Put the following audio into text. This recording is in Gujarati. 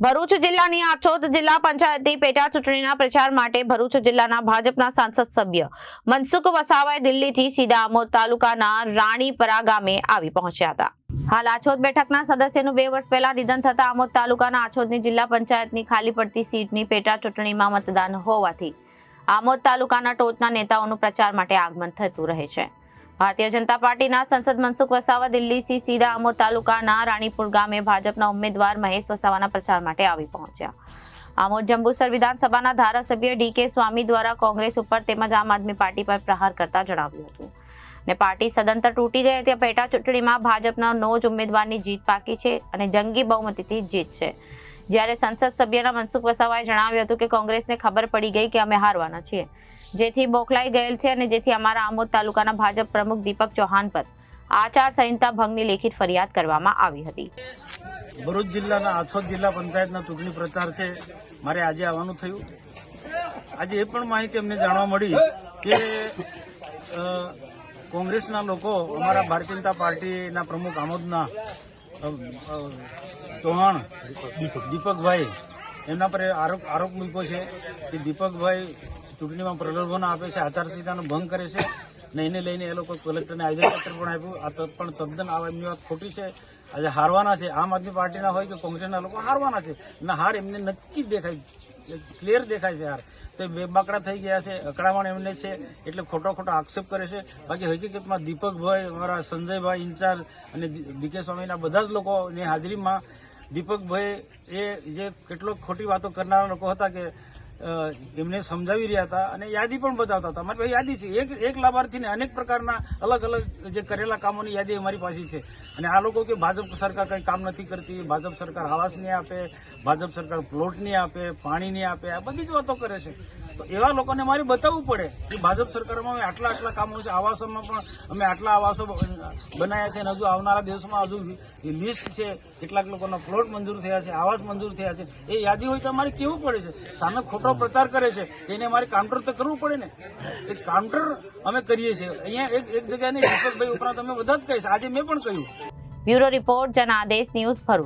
ભરૂચ જિલ્લાની આછોદ જિલ્લા પંચાયતની પેટા ચૂંટણીના પ્રચાર માટે ભરૂચ જિલ્લાના ભાજપના સાંસદ સભ્ય મનસુખ વસાવાએ દિલ્હીથી સીધા આમોદ તાલુકાના રાણીપરા ગામે આવી પહોંચ્યા હતા. હાલ આછોદ બેઠકના સદસ્યનું બે વર્ષ પહેલા નિધન થતા આમોદ તાલુકાના આછોદની જિલ્લા પંચાયતની ખાલી પડતી સીટની પેટા ચૂંટણીમાં મતદાન હોવાથી આમોદ તાલુકાના ટોચના નેતાઓનું પ્રચાર માટે આગમન થતું રહે છે. ભારતીય જનતા પાર્ટીના સંસદ મનસુખ વસાવા દિલ્હીથી સીધા આમોદ તાલુકાના રાણીપુર ગામે ભાજપના ઉમેદવાર મહેશ વસાવાના પ્રચાર માટે આવી પહોંચ્યા. આમોદ જંબુસર વિધાનસભાના ધારાસભ્ય ડીકે સ્વામી દ્વારા કોંગ્રેસ ઉપર તેમજ આમ આદમી પાર્ટી પર પ્રહાર કરતા જણાવ્યું હતું. ને પાર્ટી સદંતર તૂટી ગઈ હતી, પેટા ચૂંટણીમાં ભાજપના નો જ ઉમેદવારની જીત પાકી છે અને જંગી બહુમતીથી જીત છે. જ્યારે સંસદ સભ્યના મનસુખ વસાવાએ જણાવ્યું હતું કે કોંગ્રેસને ખબર પડી ગઈ કે અમે હારવાના છીએ. જેથી બોખલાઈ ગયેલ છે અને જેથી અમારા આમોદ તાલુકાના ભાજપ પ્રમુખ દીપક ચૌહાણ પર આચાર ભંગની લેખિત ફરિયાદ કરવામાં આવી હતી. ભરૂચ જિલ્લાના આછોદ જિલ્લા પંચાયતના ચૂંટણી પ્રચાર છે. મારે આજે આવવાનું થયું. આજે એ પણ માહિતી અમને જાણવા મળી કે કોંગ્રેસના લોકો અમારા ભારતીય જનતા પાર્ટીના પ્રમુખ આમોદના ચૌહાણ. દીપકભાઈ. એમના પર આરોપ આરોપ મૂક્યો છે કે દીપકભાઈ ચૂંટણીમાં પ્રલોભન આપે છે, આચારસંહિતાનો ભંગ કરે છે ને એને લઈને એ લોકો કલેક્ટરને આવેદનપત્ર પણ આપ્યું. આ પણ તદ્દન આ એમની વાત ખોટી છે. આજે હારવાના છે. આમ આદમી પાર્ટીના હોય કે કોંગ્રેસના લોકો હારવાના છે. ના હાર એમને નક્કી દેખાય. ક્લિયર દેખાય છે યાર. તો બે બાકડા થઈ ગયા છે, અકળામણ એમને છે, એટલે ખોટો ખોટો આક્ષેપ કરે છે. બાકી હકીકતમાં દીપકભાઈ, અમારા સંજયભાઈ ઇન્ચાર્જ અને ડીકે સ્વામીના બધા જ લોકોની હાજરીમાં દીપકભાઈ એ જે કેટલો ખોટી વાતો કરનારા લોકો હતા કે એમને સમજાવી રહ્યા હતા અને યાદી પણ બતાવતા હતા. અમારી પાસે યાદી છે. એક એક લાભાર્થીને અનેક પ્રકારના અલગ અલગ જે કરેલા કામોની યાદી અમારી પાસે છે. અને આ લોકો કે ભાજપ સરકાર કંઈ કામ નથી કરતી, ભાજપ સરકાર આવાસ નહીં આપે, ભાજપ સરકાર પ્લોટ નહીં આપે પાણી નહીં આપે, આ બધી જ વાતો કરે છે. તો એવા લોકોને મારે બતાવવું પડે કે ભાજપ સરકારમાં અમે આટલા આટલા કામો છે. આવાસોમાં પણ અમે આટલા આવાસો બનાવ્યા છે અને હજુ આવનારા દિવસોમાં હજુ લિસ્ટ છે. કેટલાક લોકોના પ્લોટ મંજૂર થયા છે આવાસ મંજૂર થયા છે. એ યાદી હોય તો અમારે કેવું પડે છે? સામે ખોટો પ્રચાર કરે છે. એને અમારે કાઉન્ટર તો કરવું પડે ને? એ કાઉન્ટર અમે કરીએ છીએ. અહીંયા એક એક જગ્યાએ દીપકભાઈ ઉપરાંત અમે બધા જ કહીશ. આજે મેં પણ કહ્યું. Bureau report Janadesh news Bharuch.